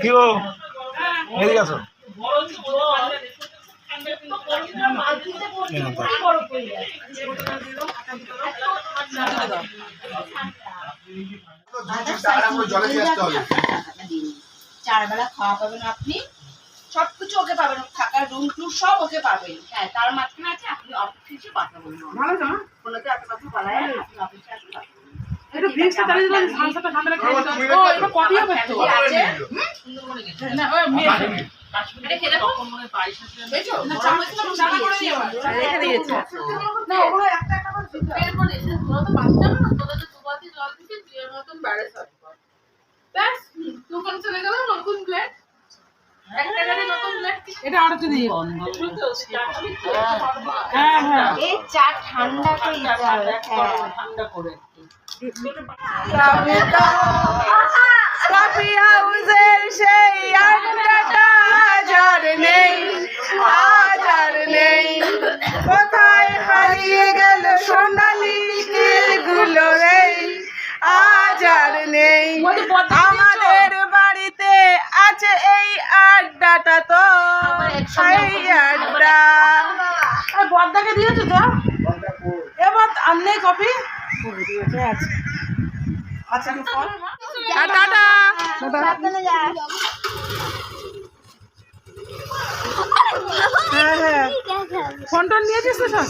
কি ও এদিকে আসো বালতিতে পড়তে পড়ে বরফ হয়ে যায় জলে দিয়ে আসতে হবে চার বেলা খাওয়া পাবেন আপনি। সবকিছু ওকে পাবেন থাকার রুম টুর সব ওকে পাবেন। হ্যাঁ তার মাঝখানে আছে আপনি অফিসে কথা বলবেন ভালো তো না? ফোনেতে এত কথা বলা না, আপনি অফিসে বলবেন। একটু ভিক্সটা চালিয়ে ঝালসাটা ঠান্ডা ও, হবে তো। আছে? না, মেয়ে- এটা তো করে করে দিয়ে হ্যাঁ হ্যাঁ। এই চা ঠান্ডা করে দিতে হবে কোথায় হারিয়ে গেল সোনালি গুলো আজ আর নেই আমাদের বাড়িতে আছে এই আড্ডাটা তো সেই আড্ডা। আর দিয়েছ তো? আর নেই কফি আচ্ছা আর টাটা হ্যাঁ হ্যাঁ। ফোন টোন নিয়েছিস তো সব?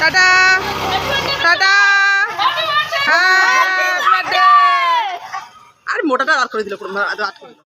টাটা। টাটা। হ্যাঁ আর মোটাটা আর করে দিল পুরো আট করে দিল।